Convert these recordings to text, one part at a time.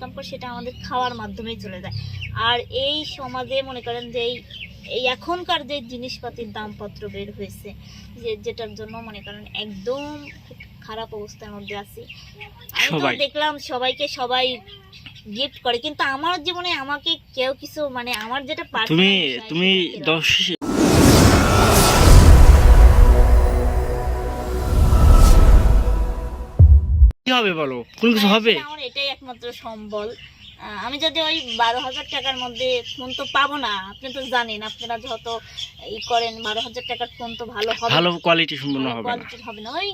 Income করি সেটা আমাদের খাওয়ার মাধ্যমেই চলে যায়। আর এই সমাজে মনে করেন যে এই এই এখনকার যে জিনিসপাতির দামপত্র বের হয়েছে যে যেটার জন্য মনে করেন একদম খুব খারাপ অবস্থার মধ্যে আছি। আমি তো দেখলাম সবাইকে সবাই গিফট করে কিন্তু আমার জীবনে আমাকে কেউ কিছু মানে আমার যেটা তুমি তুমি দশ কি হবে বলো? কোন কিছু হবে? আমার এটাই একমাত্র সম্বল। আমি যদি ওই বারো হাজার টাকার মধ্যে ফোন তো পাবো না আপনি তো জানেন আপনারা যত ই করেন বারো হাজার টাকার ফোন তো ভালো হবে। ভালো কোয়ালিটি সম্পূর্ণ হবে কোয়ালিটির হবে না ওই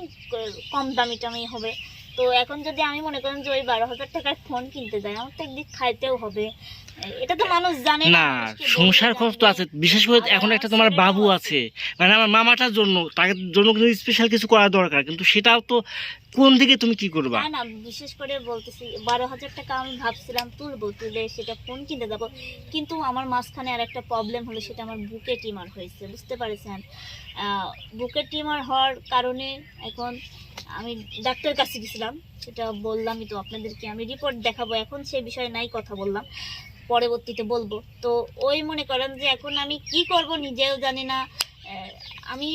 কম দামি টামি হবে। তো এখন যদি আমি মনে করেন যে ওই বারো হাজার টাকার ফোন কিনতে যাই আমার তো একদিন খাইতেও হবে। এটা তো মানুষ জানে না সংসার খরচ তো আছে। বিশেষ করে এখন একটা তোমার বাবু আছে। আছে। মানে আমার মামাটার জন্য তার জন্য কিন্তু স্পেশাল কিছু করা দরকার। কিন্তু সেটাও তো কোন দিকে তুমি কি করবা? না বিশেষ করে বলতেছি, বারো হাজার টাকা আমি ভাবছিলাম তুলবো, তুলে সেটা ফোন কিনতে যাব। কিন্তু আমার মাঝখানে আর একটা প্রবলেম হলো, সেটা আমার বুকে টিমার হয়েছে, বুঝতে পারছেন? বুকে টিমার হওয়ার কারণে এখন আমি ডাক্তারের কাছে গেছিলাম, সেটা বললামই তো আপনাদেরকে, আমি রিপোর্ট দেখাবো, এখন সে বিষয়ে নাই কথা বললাম, পরবর্তীতে বলব। তো ওই মনে করেন যে, এখন আমি কি করব নিজেও জানি না আমি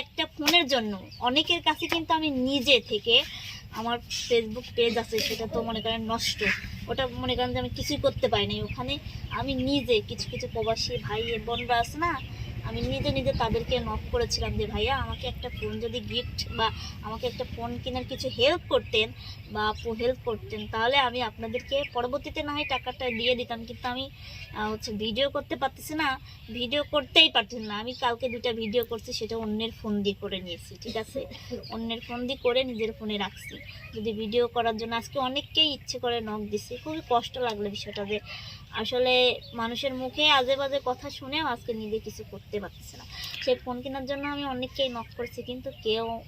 একটা ফোনের জন্য। অনেকের কাছে কিন্তু আমি নিজে থেকে আমার ফেসবুক পেজ আছে, সেটা তো মনে করেন নষ্ট। ওটা মনে করেন যে আমি কিছুই করতে পারিনি ওখানে আমি নিজে কিছু কিছু প্রবাসী ভাই বোনরা আছে না আমি নিজে নিজে তাদেরকে নক করেছিলাম যে, ভাইয়া, আমাকে একটা ফোন যদি গিফট বা আমাকে একটা ফোন কেনার কিছু হেল্প করতেন বা হেল্প করতেন, তাহলে আমি আপনাদেরকে পরবর্তীতে না হয় টাকাটা দিয়ে দিতাম। কিন্তু আমি হচ্ছে ভিডিও করতে পারতেছি না ভিডিও করতেই পারতেছি না। আমি কালকে দুটা ভিডিও করছি, সেটা অন্যের ফোন দিয়ে করে নিয়েছি, ঠিক আছে? অন্যের ফোন দিয়ে করে নিজের ফোনে রাখছি। যদি ভিডিও করার জন্য আজকে অনেককেই ইচ্ছে করে নক দিছি, খুবই কষ্ট লাগল বিষয়টা যে আসলে মানুষের মুখে আজে বাজে কথা শুনেও আজকে নিজে কিছু করতে পারতেছে না। সেই ফোন কেনার জন্য আমি অনেককেই নক করছি, কিন্তু কেউ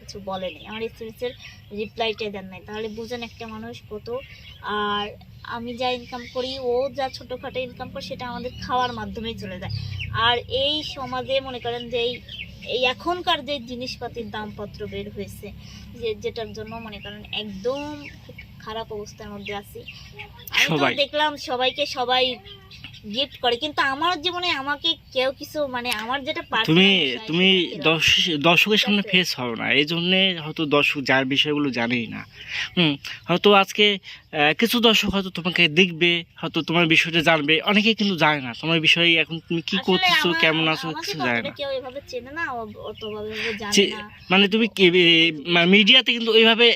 কিছু বলেনি। আমার এসএমএসের রিপ্লাইটা দেন নাই। তাহলে বুঝেন একটা মানুষ কত। আর আমি যা ইনকাম করি, ও যা ছোটোখাটো ইনকাম করে, সেটা আমাদের খাওয়ার মাধ্যমেই চলে যায়। আর এই সমাজে মনে করেন যে এই এখনকার যে জিনিসপাতির দামপত্র বের হয়েছে, যে, যেটার জন্য মনে করেন একদম খারাপ অবস্থার মধ্যে আছি। আমি তো দেখলাম সবাইকে সবাই গিফট করে। কিন্তু আমার জীবনে আমাকে কেউ কিছু মানে আমার যেটা তুমি তুমি দর্শকের সামনে ফেস হও না। এই জন্যে হয়তো দর্শক যার বিষয়গুলো জানেই না। হুম হয়তো আজকে কিছু দর্শক হয়তো তোমাকে দেখবে হয়তো তোমার বিষয়টা জানবে। অনেকে কিন্তু জানে না তোমার বিষয়ে এখন তুমি কি করতেছো কেমন আছো কিছু জানে না। কেউ এভাবে চেনে না জানে না। মানে তুমি মিডিয়াতে কিন্তু ওইভাবে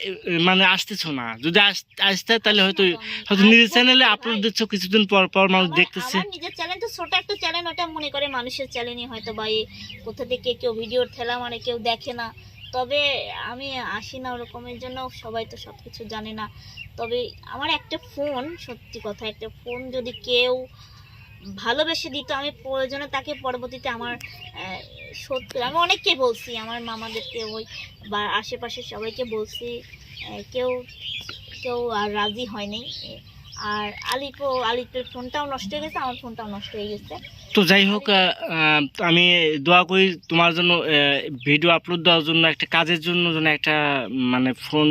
মানে আসতেছো না। যদি আস- আসতে তাহলে হয়তো হয়তো নিজের চ্যানেলে আপলোড দিচ্ছ কিছুদিন পর পর মানুষ দেখতেছে। আমার নিজের চ্যানেল তো ছোট একটা চ্যানেল ওটা মনে করে মানুষের চ্যানেলই হয়তো বা এই কোথা থেকে কেউ ভিডিওর ঠেলা মানে কেউ দেখে না। তবে আমি আসি না ওরকমের জন্য সবাই তো সব কিছু জানে না। তবে আমার একটা ফোন সত্যি কথা একটা ফোন যদি কেউ ভালোবেসে দিত আমি প্রয়োজনে তাকে পরবর্তীতে আমার সত্যি আমি অনেককে বলছি আমার মামাদেরকে ওই বা আশেপাশে সবাইকে বলছি কেউ কেউ আর রাজি হয়নি। আর আলিপও আলিপের ফোনটাও নষ্ট হয়ে গেছে আমার ফোনটাও নষ্ট হয়ে গেছে। তো যাই হোক আমি দোয়া করি তোমার জন্য ভিডিও আপলোড দেওয়ার জন্য একটা কাজের জন্য যেন একটা মানে ফোন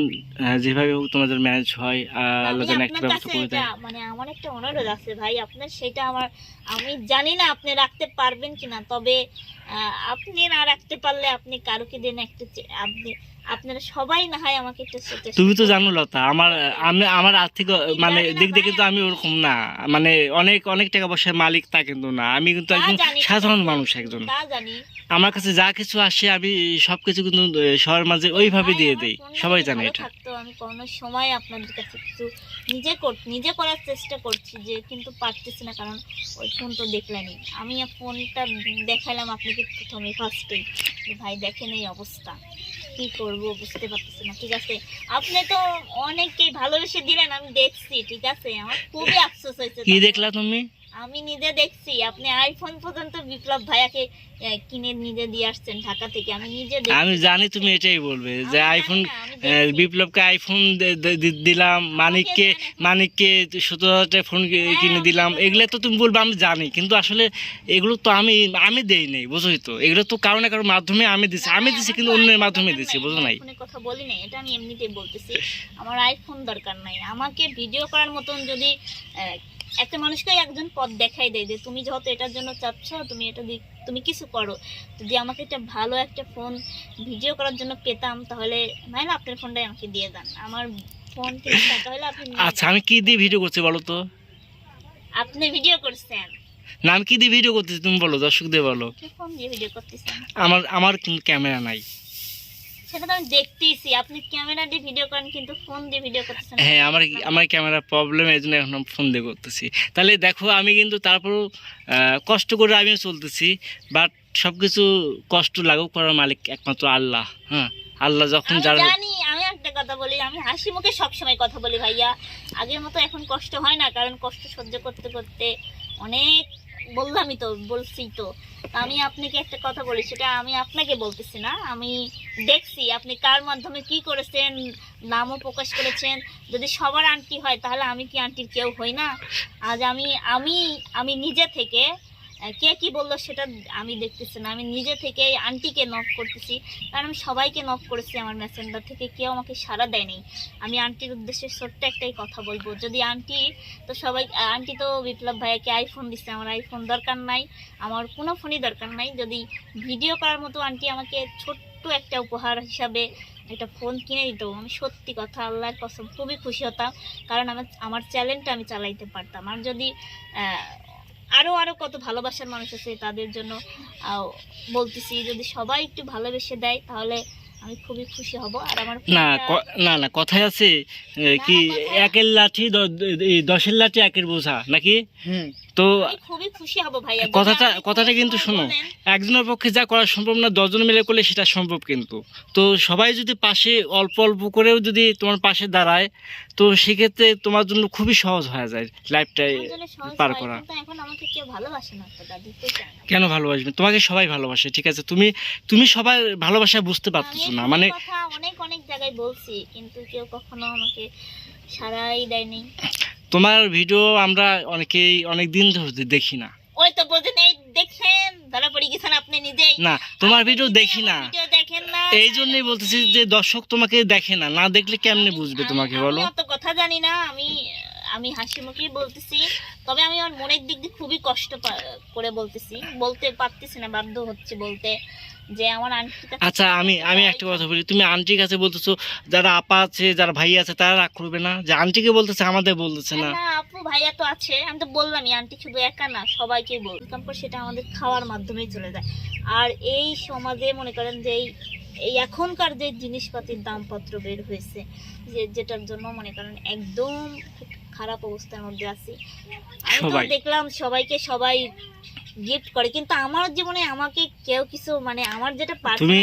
যেভাবে হোক তোমাদের ম্যানেজ হয় আল্লাহ যেন একটা ব্যবস্থা করে দেয়। মানে আমার একটা অনুরোধ আছে ভাই আপনার সেটা আমার আমি জানি না আপনি রাখতে পারবেন কিনা তবে আপনি না রাখতে পারলে আপনি কারোকে দেন একটা আপনি আপনারা সবাই না হয় আমাকে একটা তুমি তো জানো লতা আমার আমি আমার আর্থিক মানে দিক ভাই, কিন্তু আমি ওরকম না। মানে অনেক অনেক টাকা পয়সার মালিক তা কিন্তু না। আমি কিন্তু একজন সাধারণ মানুষ একজন। তা জানি। আমার কাছে যা কিছু আসে আমি সবকিছু কিন্তু আহ, সবার মাঝে ওইভাবে দিয়ে দেই। সবাই জানে এটা। আমি কোনো সময় আপনাদের কাছে কিছু নিজে নিজে করার চেষ্টা করছি যে কিন্তু পারতেছি না কারণ ওই ফোন তো দেখলেনি আমি ফোনটা দেখালাম আপনাকে প্রথমে ফার্স্টেই ভাই দেখেন এই অবস্থা। কি করব বুঝতে পারতেছি না, ঠিক আছে? আপনি তো অনেককেই ভালোবেসে দিলেন, আমি দেখছি, ঠিক আছে? আমার খুবই আফসোস হয়েছে কি দেখলা তুমি? আমি নিজে দেখছি আপনি আইফোন পর্যন্ত বিপ্লব ভাইয়াকে কিনে নিজে দিয়ে আসছেন ঢাকা থেকে আমি নিজে আমি জানি তুমি এটাই বলবে যে আইফোন। বিপ্লবকে আইফোন দিলাম মানিককে মানিককে সতেরো হাজার ফোন হ্যাঁ, কিনে দিলাম। এগুলো তো তুমি বলবে আমি জানি কিন্তু আসলে এগুলো তো আমি আমি দেই নাই বুঝোই তো? এগুলো তো কারও না কারোর মাধ্যমে আমি দিছি। আমি দিছি কিন্তু অন্যের মাধ্যমে দিছি বুঝো নাই? কথা বলি নাই এটা আমি এমনিতেই বলতেছি। আমার আইফোন দরকার নাই। আমাকে ভিডিও করার মতন যদি একটা মানুষকে একজন পথ দেখাই দেয় যে তুমি যেহেতু এটার জন্য চাচ্ছ তুমি এটা তুমি কিছু করো। যদি আমাকে একটা ভালো একটা ফোন ভিডিও করার জন্য পেতাম তাহলে না আপনার ফোনটাই আমাকে দিয়ে দেন। আমার ফোন কিনে টাকা হলে আপনি আচ্ছা আমি কি দিয়ে ভিডিও করছি বলো তো? আপনি ভিডিও করছেন? নাম কি দিয়ে ভিডিও করতেছি তুমি বলো দর্শকদের বলো। কি ফোন দিয়ে ভিডিও করতেছেন? আমার আমার ক্যামেরা নাই। সেটা তো আমি দেখতেইছি। আপনি ক্যামেরা দিয়ে ভিডিও করেন কিন্তু ফোন দিয়ে ভিডিও করতেছেন হ্যাঁ আমার আমার ক্যামেরা প্রবলেম এই জন্য এখন ফোন দিয়ে করতেছি। তাহলে দেখো আমি কিন্তু তারপরও কষ্ট করে আমি চলতেছি বাট সব কিছু কষ্ট লাঘব করার মালিক একমাত্র আল্লাহ হ্যাঁ? আল্লাহ যখন যার জানি আমি একটা কথা বলি আমি হাসি মুখে সবসময় কথা বলি ভাইয়া। আগের মতো এখন কষ্ট হয় না কারণ কষ্ট সহ্য করতে করতে অনেক বললামই তো বলছি তো। আমি আপনাকে একটা কথা বলি, সেটা আমি আপনাকে বলতেছি না, আমি দেখছি আপনি কার মাধ্যমে কি করেছেন, নামও প্রকাশ করেছেন। যদি সবার আন্টি হয়, তাহলে আমি কি আন্টির কেউ হই না? আজ আমি আমি আমি নিজে থেকে কে কি বলল সেটা আমি দেখতেছি না। আমি নিজে থেকে আন্টিকে নক করতেছি। কারণ আমি সবাইকে নক করেছি আমার মেসেঞ্জার থেকে। কেউ আমাকে সাড়া দেয়নি। আমি আন্টির উদ্দেশ্যে ছোট্ট একটাই কথা বলব। যদি আন্টি, তো সবাই আন্টি তো বিপ্লব ভাইয়াকে আইফোন দিচ্ছে আমার আইফোন দরকার নাই। আমার কোনো ফোনই দরকার নাই। যদি ভিডিও করার মতো আন্টি আমাকে ছোট্ট একটা উপহার হিসাবে একটা ফোন কিনে দিত, আমি সত্যি কথা আল্লাহর কসম খুবই খুশি হতাম। কারণ আমার আমার চ্যালেঞ্জটা আমি চালাইতে পারতাম। আর যদি আরও আরও কত ভালোবাসার মানুষ আছে তাদের জন্য বলতেছি যদি সবাই একটু ভালোবেসে দেয় তাহলে আমি খুবই খুশি হব। আর আমার না ক- না না কথাই আছে কি একের লাঠি দশের লাঠি একের বোঝা নাকি? তো খুবই খুশি হব কথাটা কথাটা কিন্তু শোনো একজনের পক্ষে যা করা সম্ভব না দশজন মিলে করলে সেটা সম্ভব কিন্তু। তো সবাই যদি পাশে অল্প অল্প করেও যদি তোমার পাশে দাঁড়ায় তো সেক্ষেত্রে তোমার জন্য খুবই সহজ হয়ে যায় লাইফটাই পার করা। কেন ভালোবাসবে? তোমাকে সবাই ভালোবাসে ঠিক আছে? তুমি তুমি সবার ভালোবাসা বুঝতে আমি পারতেছো না মানে অনেক অনেক জায়গায় বলছি কিন্তু কেউ কখনো আমাকে সারাই দেয়নি। তোমার ভিডিও আমরা অনেকেই অনেক দিন ধরে দেখি না। ওই তো বোঝেন এই দেখছেন ধরা পড়ে গেছেন আপনি নিজেই। না তোমার ভিডিও দেখি না। ভিডিও দেখেন না এই জন্যই বলতেছি যে দর্শক তোমাকে দেখে না না দেখলে কেমনে বুঝবে তোমাকে বলো? আমি অত কথা জানি না আমি আমি হাসি মুখেই বলতেছি তবে আমি আমার মনের দিক দিয়ে খুবই কষ্ট করে বলতেছি বলতে পারতেছি না বাধ্য হচ্ছে বলতে। যে আমার আন্টি আচ্ছা আমি আমি একটা কথা বলি। তুমি আন্টির কাছে বলতেছো যারা আপা আছে যারা ভাই আছে তারা রাগ করবে না। যে আন্টিকে বলতেছে আমাদের বলতেছে না। না আপু ভাইয়া তো আছে। আমি তো বললামই আন্টি শুধু একা না সবাইকেই বল তারপর সেটা আমাদের খাওয়ার মাধ্যমেই চলে যায়। আর এই সমাজে মনে করেন যে এই এই এখনকার যে জিনিসপাতির দামপত্র বের হয়েছে যে যেটার জন্য মনে করেন একদম খুব খারাপ অবস্থার মধ্যে আছি। আমি তো দেখলাম সবাইকে সবাই গিফট করে। কিন্তু আমার জীবনে আমাকে কেউ কিছু মানে আমার যেটা তুমি